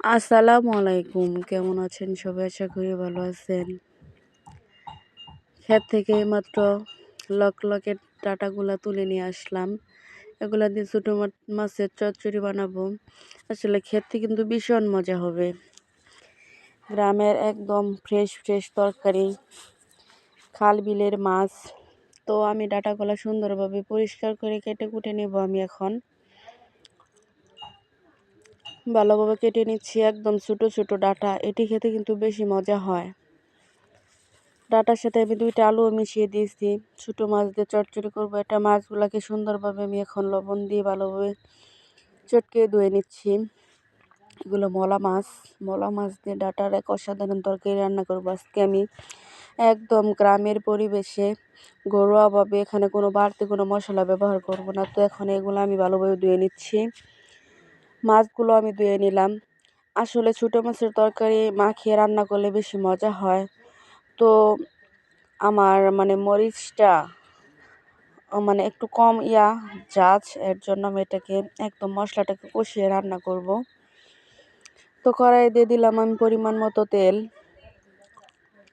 আসসালামু আলাইকুম। কেমন আছেন সবাই? আশা করি ভালো আছেন। ক্ষেত থেকে মাত্র লক লকের ডাটাগুলা তুলে নিয়ে আসলাম। এগুলা দিয়ে ছোটো মাছের চচ্চড়ি বানাবো। আসলে খেতে কিন্তু ভীষণ মজা হবে। গ্রামের একদম ফ্রেশ ফ্রেশ তরকারি, খাল বিলের মাছ। তো আমি ডাটাগুলা সুন্দরভাবে পরিষ্কার করে কেটে কুটে নেব আমি এখন। ভালোভাবে কেটে নিচ্ছি, একদম ছোটো ছোটো ডাটা। এটি খেতে কিন্তু বেশি মজা হয়। ডাটার সাথে আমি দুইটা আলুও মিশিয়ে দিয়েছি। ছোটো মাছ দিয়ে চটচড়ি করব। এটা মাছগুলোকে সুন্দরভাবে আমি এখন লবণ দিয়ে ভালোভাবে চটকে ধুয়ে নিচ্ছি। এগুলো মলা মাছ। মলা মাছ দিয়ে ডাটার এক অসাধারণ তরকারি রান্না করব আজকে আমি। একদম গ্রামের পরিবেশে ঘরোয়াভাবে এখানে কোনো বাড়তি কোনো মশলা ব্যবহার করব না। তো এখন এগুলো আমি ভালোভাবে ধুয়ে নিচ্ছি। মাছগুলো আমি ধুয়ে নিলাম। আসলে ছোটো মাছের তরকারি মাখিয়ে রান্না করলে বেশি মজা হয়। তো আমার মানে মরিচটা মানে একটু কম ইয়া, জাজ, এর জন্য আমি এটাকে একদম মশলাটাকে কষিয়ে রান্না করব। তো কড়াই দিয়ে দিলাম আমি পরিমাণ মতো তেল।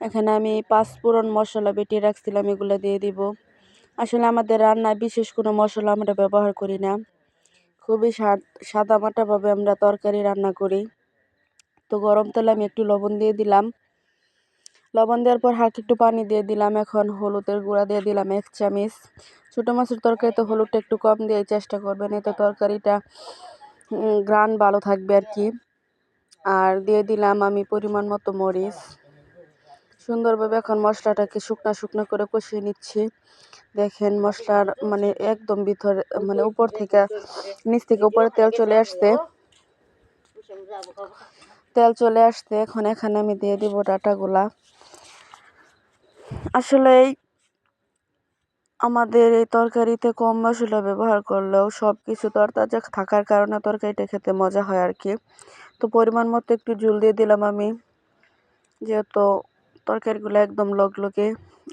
এখানে আমি পাঁচফোড়ন মশলা বেটে রাখছিলাম, এগুলো দিয়ে দিব। আসলে আমাদের রান্নায় বিশেষ কোনো মশলা আমরা ব্যবহার করি না। খুবই সাদা মাটাভাবে আমরা তরকারি রান্না করি। তো গরম তেলে আমি একটু লবণ দিয়ে দিলাম। লবণ দেওয়ার পর হালকা একটু পানি দিয়ে দিলাম। এখন হলুদের গুঁড়া দিয়ে দিলাম এক চামিচ। ছোটো মাছের তরকারিতে হলুদটা একটু কম দিয়ে চেষ্টা করবেন। এতে তরকারিটা গ্রান ভালো থাকবে আর কি। আর দিয়ে দিলাম আমি পরিমাণ মতো মরিচ। সুন্দরভাবে এখন মশলাটাকে শুকনা শুকনো করে কষিয়ে নিচ্ছি। দেখেন মশলার মানে একদম ভিতরে মানে উপর থেকে, নিচ থেকে উপরে তেল চলে আসছে। তেল চলে আসতে এখন এখানে আমি দিয়ে দিব ডাটাগুলা। আসলে আমাদের এই তরকারিতে কম মশলা ব্যবহার করলেও সব কিছু তরতাজা থাকার কারণে তরকারিটা খেতে মজা হয় আর কি। তো পরিমাণ মতো একটু ঝুল দিয়ে দিলাম আমি, যেহেতু তরকারিগুলো একদম লগলগে।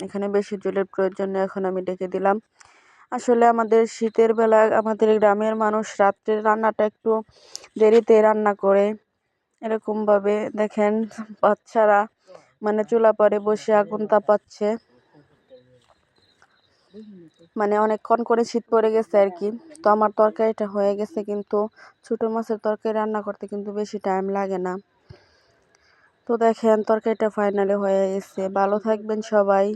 এখানে বেশি জলের প্রয়োজন নেই, এখন আমি ডেকে দিলাম। আসলে আমাদের শীতের বেলা আমাদের গ্রামের মানুষ রাত্রের রান্নাটা একটু দেরিতে রান্না করে। এরকমভাবে দেখেন, বাচ্চারা মানে চুলা পরে বসে আগুন তাপাচ্ছে। মানে অনেকক্ষণ করে শীত পড়ে গেছে আর কি তো আমার তরকারিটা হয়ে গেছে, কিন্তু ছোটো মাছের তরকারি রান্না করতে কিন্তু বেশি টাইম লাগে না। তো দেখেন তরকারিটা ফাইনালি হয়ে গেছে। ভালো থাকবেন সবাই।